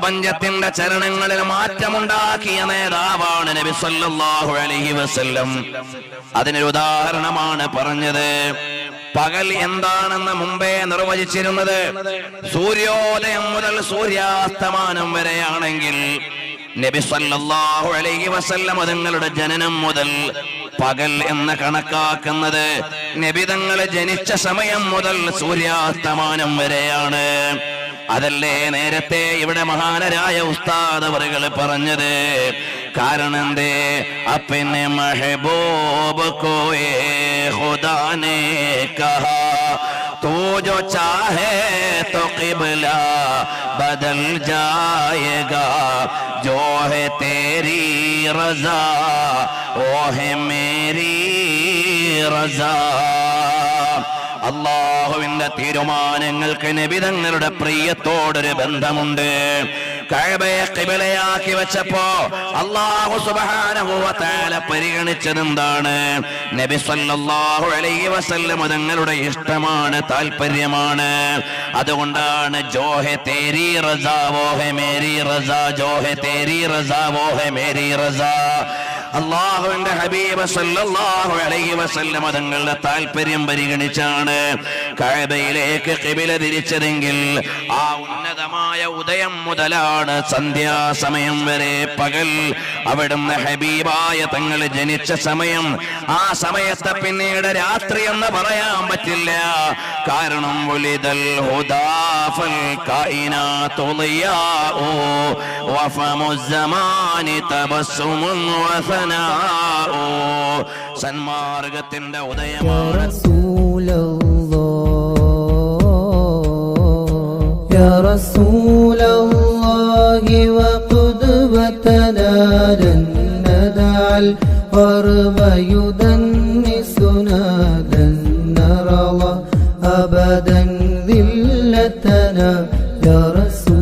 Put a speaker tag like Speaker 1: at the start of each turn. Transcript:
Speaker 1: പ്രപഞ്ചത്തിന്റെ ചരണങ്ങളിൽ മാറ്റമുണ്ടാക്കിയ നേതാവാണ് നബി സല്ലല്ലാഹു അലൈഹി വസല്ലം. അതിനൊരു ഉദാഹരണമാണ് പറഞ്ഞത്. പകൽ എന്താണെന്ന് മുമ്പേ നിർവചിച്ചിരുന്നത്. സൂര്യോദയം മുതൽ സൂര്യാസ്തമാനം വരെയാണെങ്കിൽ നബി സല്ലല്ലാഹു അലൈഹി വസല്ലം അതുങ്ങളുടെ ജനനം മുതൽ പകൽ എന്ന് കണക്കാക്കുന്നത് നബിതങ്ങൾ ജനിച്ച സമയം മുതൽ സൂര്യാസ്തമാനം വരെയാണ്. അതല്ലേ നേരത്തെ ഇവിടെ മഹാനരായ ഉസ്താദ് അവറുകൾ പറഞ്ഞത് കാരണം എന്തേ അപ്പിന്നെ മെഹബൂബ് കോയേ ഖുദാനെ കഹാ तू जो चाहे तो किबला बदल जाएगा जो है तेरी रजा वो है मेरी रजा അള്ളാഹുവിന്റെ തീരുമാനങ്ങൾക്ക് നബിതങ്ങളുടെ പ്രിയത്തോടൊരു ബന്ധമുണ്ട്. കഴബയെ കിബിലയാക്കി വെച്ചപ്പോ അള്ളാഹു സുബാനുഭവത്താല പരിഗണിച്ചത് എന്താണ് നബി സല്ലല്ലാഹു അലൈഹി വസല്ലം തങ്ങളുടെ ഇഷ്ടമാണ് താല്പര്യമാണ് അതുകൊണ്ടാണ് ജോഹെ തേരി റസാ വോഹെ മേരി റസാ ജോഹെ തേരി റസാ വോഹെ മേരി റസാ. അള്ളാഹുവിന്റെ ഹബീബ് സല്ലല്ലാഹു അലൈഹി വസല്ലം തങ്ങളുടെ താല്പര്യം പരിഗണിച്ചാണ് കഅബയിലേക്ക് ഖിബില തിരിച്ചതെങ്കിൽ ആ ഉന്നതമായ ഉദയം മുതലാണ് സന്ധ്യാസമയം വരെ പകൽ. അവിടുന്ന് ഹബീബായ തങ്ങൾ ജനിച്ച സമയം. ആ സമയത്തെ പിന്നീട് രാത്രി എന്ന് പറയാൻ പറ്റില്ല. കാരണം ഒലിതൽ ഹുദാഫൽ കായിനാത്തു ളിയാഉ വഫമു الزمان تبسم وثناء സന്മാർഗത്തിന്റെ
Speaker 2: يا
Speaker 1: ഉദയമാണ്
Speaker 2: رسول الله يا رسول الله وقدوتنا لن ندع الغرب يدنسنا لن نرى أبدا ذلتنا يا رسول